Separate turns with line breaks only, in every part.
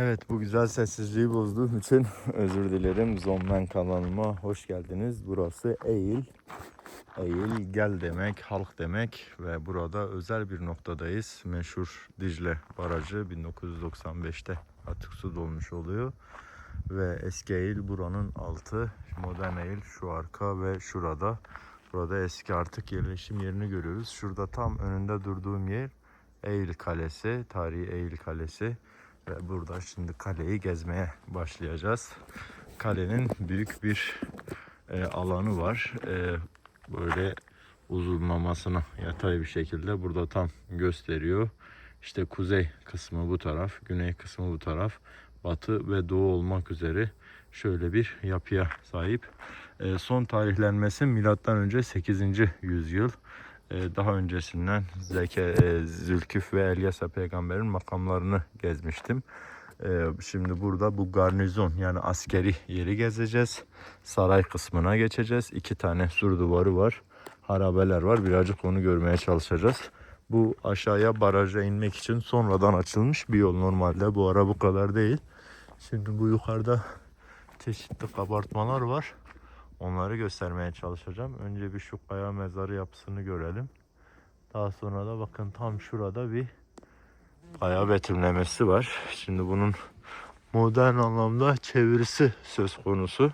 Evet bu güzel sessizliği bozduğum için özür dilerim. Zonmen kanalıma hoş geldiniz. Burası Eğil. Eğil gel demek, halk demek ve burada özel bir noktadayız. Meşhur Dicle Barajı 1995'te atık su dolmuş oluyor. Ve eski Eğil buranın altı, modern Eğil şu arka ve şurada. Burada eski artık yerleşim yerini görüyoruz. Şurada tam önünde durduğum yer Eğil Kalesi, tarihi Eğil Kalesi. Ve burada şimdi kaleyi gezmeye başlayacağız. Kalenin büyük bir e, alanı var. E, böyle uzunlamasına yatay bir şekilde burada tam gösteriyor. İşte kuzey kısmı bu taraf, güney kısmı bu taraf, batı ve doğu olmak üzere şöyle bir yapıya sahip. E, son tarihlenmesi milattan önce 8. yüzyıl. E, daha öncesinden Zeke, Zülküf ve Elyasa peygamberin makamlarını gezmiştim. E, şimdi burada bu garnizon yani askeri yeri gezeceğiz. Saray kısmına geçeceğiz. İki tane sur duvarı var. Harabeler var. Birazcık onu görmeye çalışacağız. Bu aşağıya baraja inmek için sonradan açılmış bir yol normalde. Bu ara bu kadar değil. Şimdi bu yukarıda çeşitli kabartmalar var. Onları göstermeye çalışacağım. Önce bir şu kaya mezarı yapısını görelim. Daha sonra da bakın tam şurada bir kaya betimlemesi var. Şimdi bunun modern anlamda çevirisi söz konusu.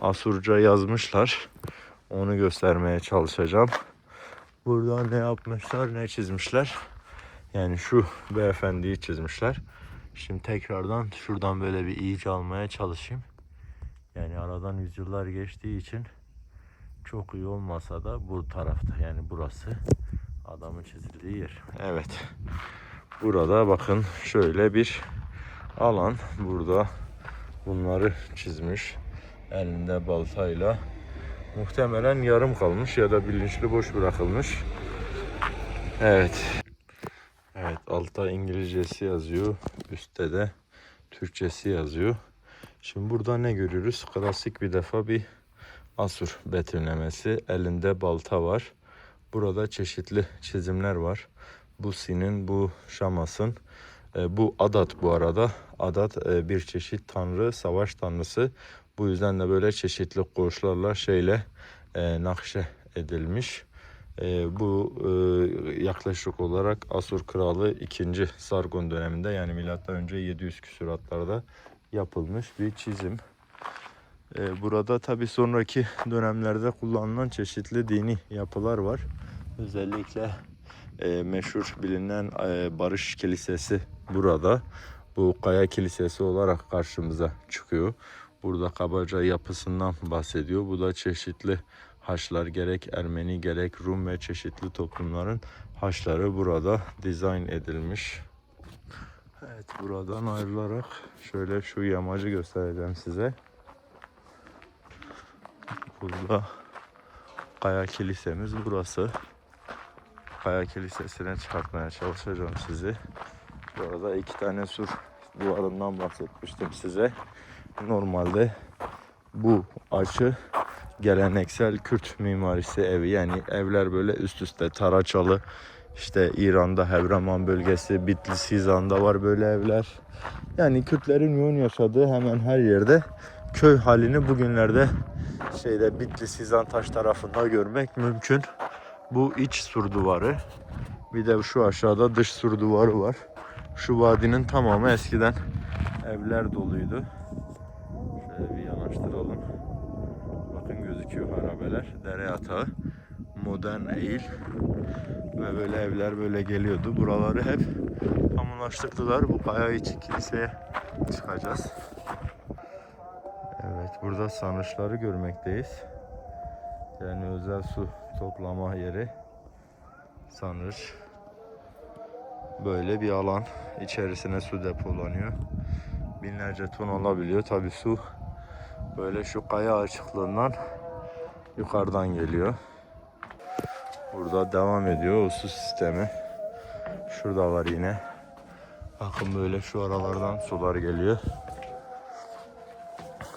Asurca yazmışlar. Onu göstermeye çalışacağım. Burada ne yapmışlar, ne çizmişler. Yani şu beyefendiyi çizmişler. Şimdi tekrardan şuradan böyle bir iyice almaya çalışayım. Yani aradan yüzyıllar geçtiği için çok iyi olmasa da bu tarafta yani burası adamın çizildiği yer. Evet. Burada bakın şöyle bir alan. Burada bunları çizmiş. Elinde baltayla. Muhtemelen yarım kalmış ya da bilinçli boş bırakılmış. Evet. Evet altta İngilizcesi yazıyor. Üstte de Türkçesi yazıyor. Şimdi burada ne görüyoruz? Klasik bir defa bir Asur betimlemesi. Elinde balta var. Burada çeşitli çizimler var. Bu Sin'in, bu Şamas'ın. E, bu Adat bu arada. Adat e, bir çeşit tanrı, savaş tanrısı. Bu yüzden de böyle çeşitli koğuşlarla şeyle e, nakşe edilmiş. E, bu e, yaklaşık olarak Asur Kralı 2. Sargon döneminde yani milattan önce 700 küsuratlarda yapılmış bir çizim. Ee, burada tabi sonraki dönemlerde kullanılan çeşitli dini yapılar var. Özellikle e, meşhur bilinen e, Barış Kilisesi burada. Bu Kaya Kilisesi olarak karşımıza çıkıyor. Burada kabaca yapısından bahsediyor. Bu da çeşitli haçlar gerek Ermeni gerek Rum ve çeşitli toplumların haçları burada dizayn edilmiş. Evet buradan ayrılarak şöyle şu yamacı göstereceğim size. Burada Kaya Kilisemiz burası. Kaya Kilisesi'ne çıkartmaya çalışacağım sizi. Bu arada iki tane sur duvarından bahsetmiştim size. Normalde bu açı geleneksel Kürt mimarisi evi yani evler böyle üst üste taraçalı işte İran'da Hevraman bölgesi, Bitlis, Hizan'da var böyle evler. Yani Kürtlerin yoğun yaşadığı hemen her yerde köy halini bugünlerde şeyde Bitlis, Hizan taş tarafında görmek mümkün. Bu iç sur duvarı. Bir de şu aşağıda dış sur duvarı var. Şu vadinin tamamı eskiden evler doluydu. Şöyle bir yanaştıralım. Bakın gözüküyor harabeler. Dere yatağı. Modern eğil ve böyle evler böyle geliyordu. Buraları hep kamulaştırdılar. Bu kaya içi kiliseye çıkacağız. Evet burada sanışları görmekteyiz. Yani özel su toplama yeri. Sanış. Böyle bir alan. içerisine su depolanıyor. Binlerce ton olabiliyor. Tabi su böyle şu kaya açıklığından yukarıdan geliyor. Burada devam ediyor o su sistemi. Şurada var yine. Bakın böyle şu aralardan sular geliyor.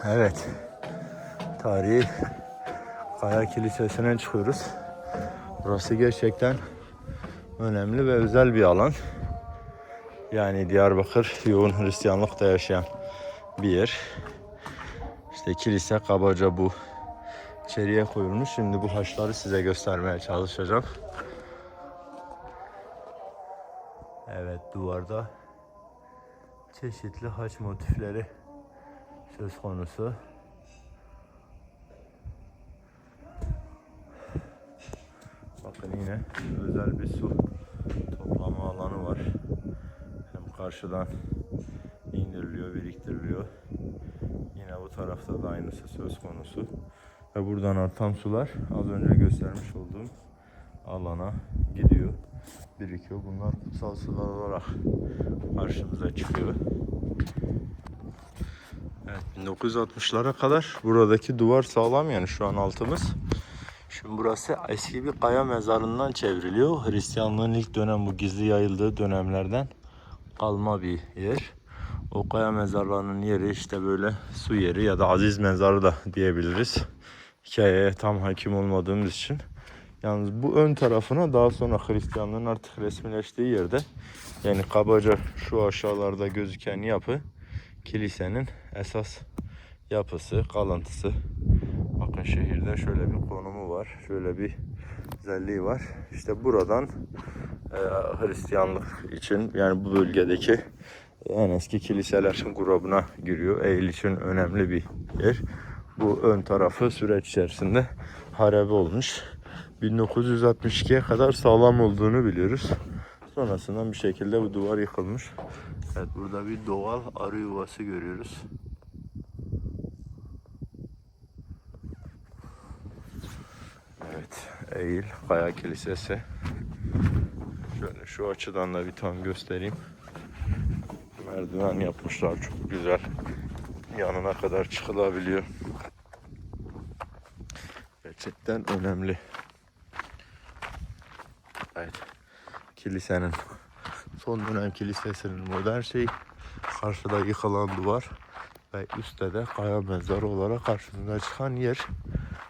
Evet. Tarihi Kaya Kilisesi'ne çıkıyoruz. Burası gerçekten önemli ve özel bir alan. Yani Diyarbakır yoğun Hristiyanlıkta yaşayan bir yer. İşte kilise kabaca bu içeriye koyulmuş. Şimdi bu haçları size göstermeye çalışacağım. Evet duvarda çeşitli haç motifleri söz konusu. Bakın yine özel bir su toplama alanı var. Hem karşıdan indiriliyor, biriktiriliyor. Yine bu tarafta da aynısı söz konusu. Ve buradan artan sular az önce göstermiş olduğum alana gidiyor, birikiyor. Bunlar kutsal sular olarak karşımıza çıkıyor. Evet, 1960'lara kadar buradaki duvar sağlam yani şu an altımız. Şimdi burası eski bir kaya mezarından çevriliyor. Hristiyanlığın ilk dönem bu gizli yayıldığı dönemlerden kalma bir yer. O kaya mezarlarının yeri işte böyle su yeri ya da aziz mezarı da diyebiliriz. Hikayeye tam hakim olmadığımız için. Yalnız bu ön tarafına daha sonra Hristiyanlığın artık resmileştiği yerde yani kabaca şu aşağılarda gözüken yapı kilisenin esas yapısı, kalıntısı. Bakın şehirde şöyle bir konumu var. Şöyle bir özelliği var. İşte buradan e, Hristiyanlık için yani bu bölgedeki en eski kiliselerin grubuna giriyor. Eğil için önemli bir yer. Bu ön tarafı süreç içerisinde harabe olmuş. 1962'ye kadar sağlam olduğunu biliyoruz. Sonrasında bir şekilde bu duvar yıkılmış. Evet burada bir doğal arı yuvası görüyoruz. Evet Eğil Kaya Kilisesi. Şöyle şu açıdan da bir tam göstereyim. Merdiven yapmışlar çok güzel. Yanına kadar çıkılabiliyor. Gerçekten önemli. Evet. Kilisenin son dönem kilisesinin modern şey karşıda yıkılan duvar ve üstte de kaya mezarı olarak karşımıza çıkan yer.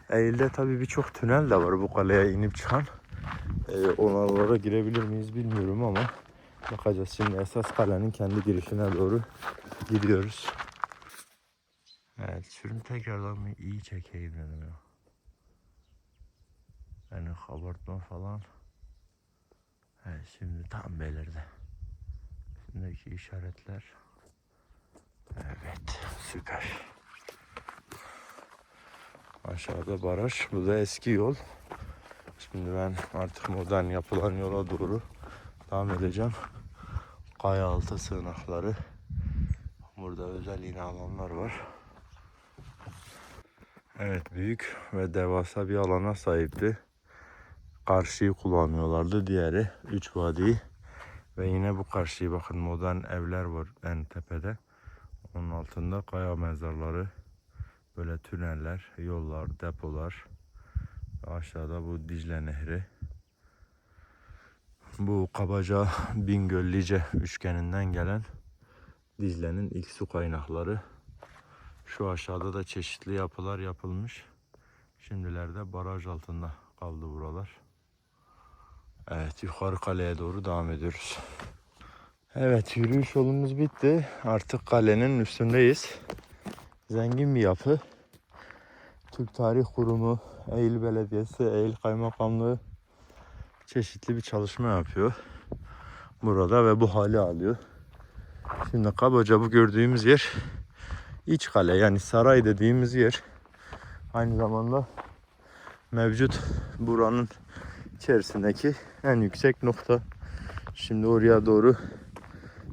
Eğil'de tabii birçok tünel de var bu kaleye inip çıkan. Ee, onlara girebilir miyiz bilmiyorum ama bakacağız. Şimdi esas kalenin kendi girişine doğru gidiyoruz. Evet sürüm tekrardan bir iyi çekeyim dedim ya. Yani kabartma falan. Evet şimdi tam belirdi. Üstündeki işaretler. Evet süper. Aşağıda baraj. Bu da eski yol. Şimdi ben artık modern yapılan yola doğru devam edeceğim. Kaya altı sığınakları. Burada özel yine alanlar var. Evet büyük ve devasa bir alana sahipti. Karşıyı kullanıyorlardı. Diğeri 3 vadi. Ve yine bu karşıyı bakın modern evler var en tepede. Onun altında kaya mezarları. Böyle tüneller, yollar, depolar. Aşağıda bu Dicle Nehri. Bu kabaca Bingöl-Lice üçgeninden gelen Dicle'nin ilk su kaynakları. Şu aşağıda da çeşitli yapılar yapılmış. Şimdilerde baraj altında kaldı buralar. Evet yukarı kaleye doğru devam ediyoruz. Evet yürüyüş yolumuz bitti. Artık kalenin üstündeyiz. Zengin bir yapı. Türk Tarih Kurumu, Eğil Belediyesi, Eğil Kaymakamlığı çeşitli bir çalışma yapıyor. Burada ve bu hali alıyor. Şimdi kabaca bu gördüğümüz yer iç kale yani saray dediğimiz yer. Aynı zamanda mevcut buranın içerisindeki en yüksek nokta. Şimdi oraya doğru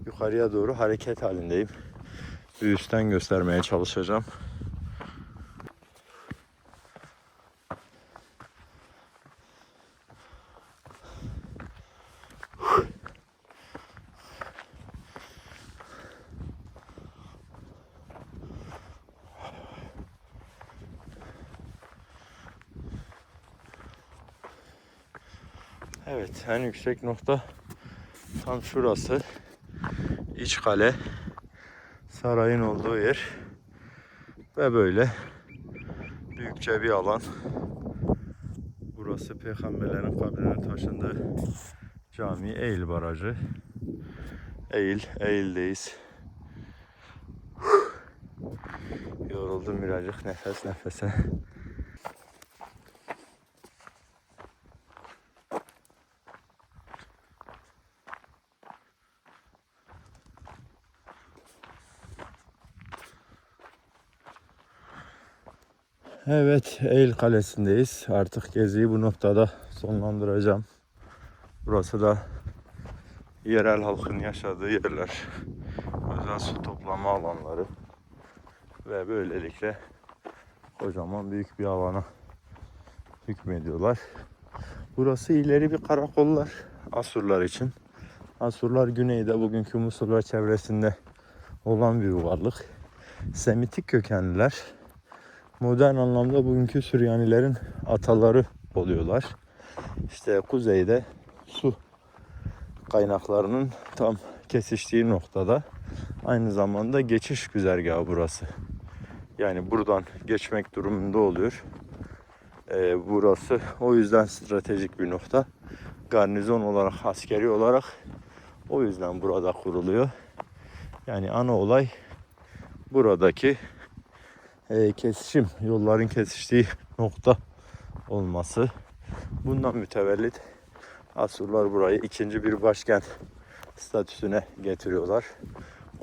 yukarıya doğru hareket halindeyim. Bir üstten göstermeye çalışacağım. Evet en yüksek nokta tam şurası. İç kale. Sarayın olduğu yer. Ve böyle büyükçe bir alan. Burası peygamberlerin kabrine taşındığı cami Eğil Barajı. Eğil, eğildeyiz. Yoruldum birazcık nefes nefese. Evet, Eğil Kalesi'ndeyiz. Artık geziyi bu noktada sonlandıracağım. Burası da yerel halkın yaşadığı yerler. Özel su toplama alanları. Ve böylelikle kocaman büyük bir alana hükmediyorlar. Burası ileri bir karakollar Asurlar için. Asurlar güneyde bugünkü Musul çevresinde olan bir varlık. Semitik kökenliler. Modern anlamda bugünkü Süryanilerin ataları oluyorlar. İşte kuzeyde su kaynaklarının tam kesiştiği noktada aynı zamanda geçiş güzergahı burası. Yani buradan geçmek durumunda oluyor. Ee, burası o yüzden stratejik bir nokta. Garnizon olarak, askeri olarak o yüzden burada kuruluyor. Yani ana olay buradaki e, kesişim, yolların kesiştiği nokta olması. Bundan mütevellit Asurlar burayı ikinci bir başkent statüsüne getiriyorlar.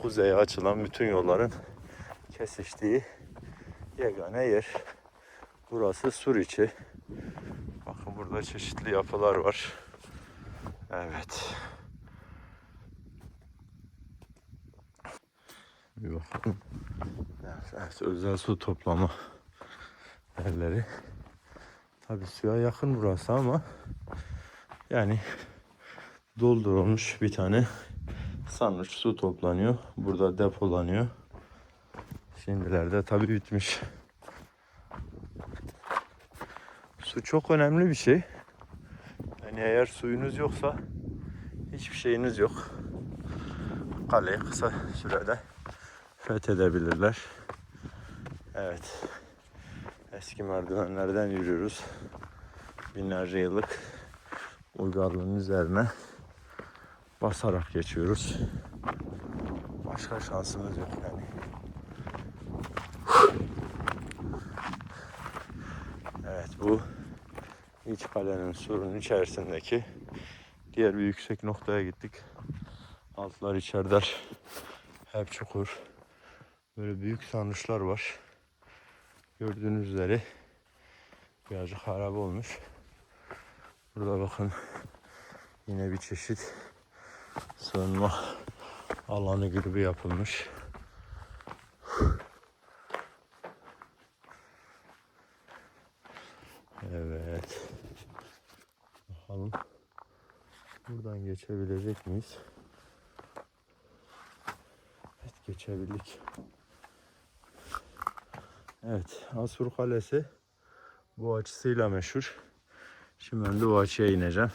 Kuzeye açılan bütün yolların kesiştiği yegane yer. Burası Suriçi. Bakın burada çeşitli yapılar var. Evet. Özel su toplama yerleri. Tabi suya yakın burası ama yani doldurulmuş bir tane sarnıç su toplanıyor. Burada depolanıyor. Şimdilerde tabi bitmiş. Su çok önemli bir şey. Yani eğer suyunuz yoksa hiçbir şeyiniz yok. Kaleyi kısa sürede fethedebilirler. Evet. Eski merdivenlerden yürüyoruz. Binlerce yıllık uygarlığın üzerine basarak geçiyoruz. Başka şansımız yok yani. Evet bu iç kalenin surun içerisindeki diğer bir yüksek noktaya gittik. Altlar içeriler. Hep çukur. Böyle büyük sarnıçlar var. Gördüğünüz üzere birazcık harap olmuş. Burada bakın yine bir çeşit sığınma alanı gibi yapılmış. Evet. Bakalım. Buradan geçebilecek miyiz? Evet geçebildik. Evet Asur Kalesi bu açısıyla meşhur. Şimdi ben de o açıya ineceğim.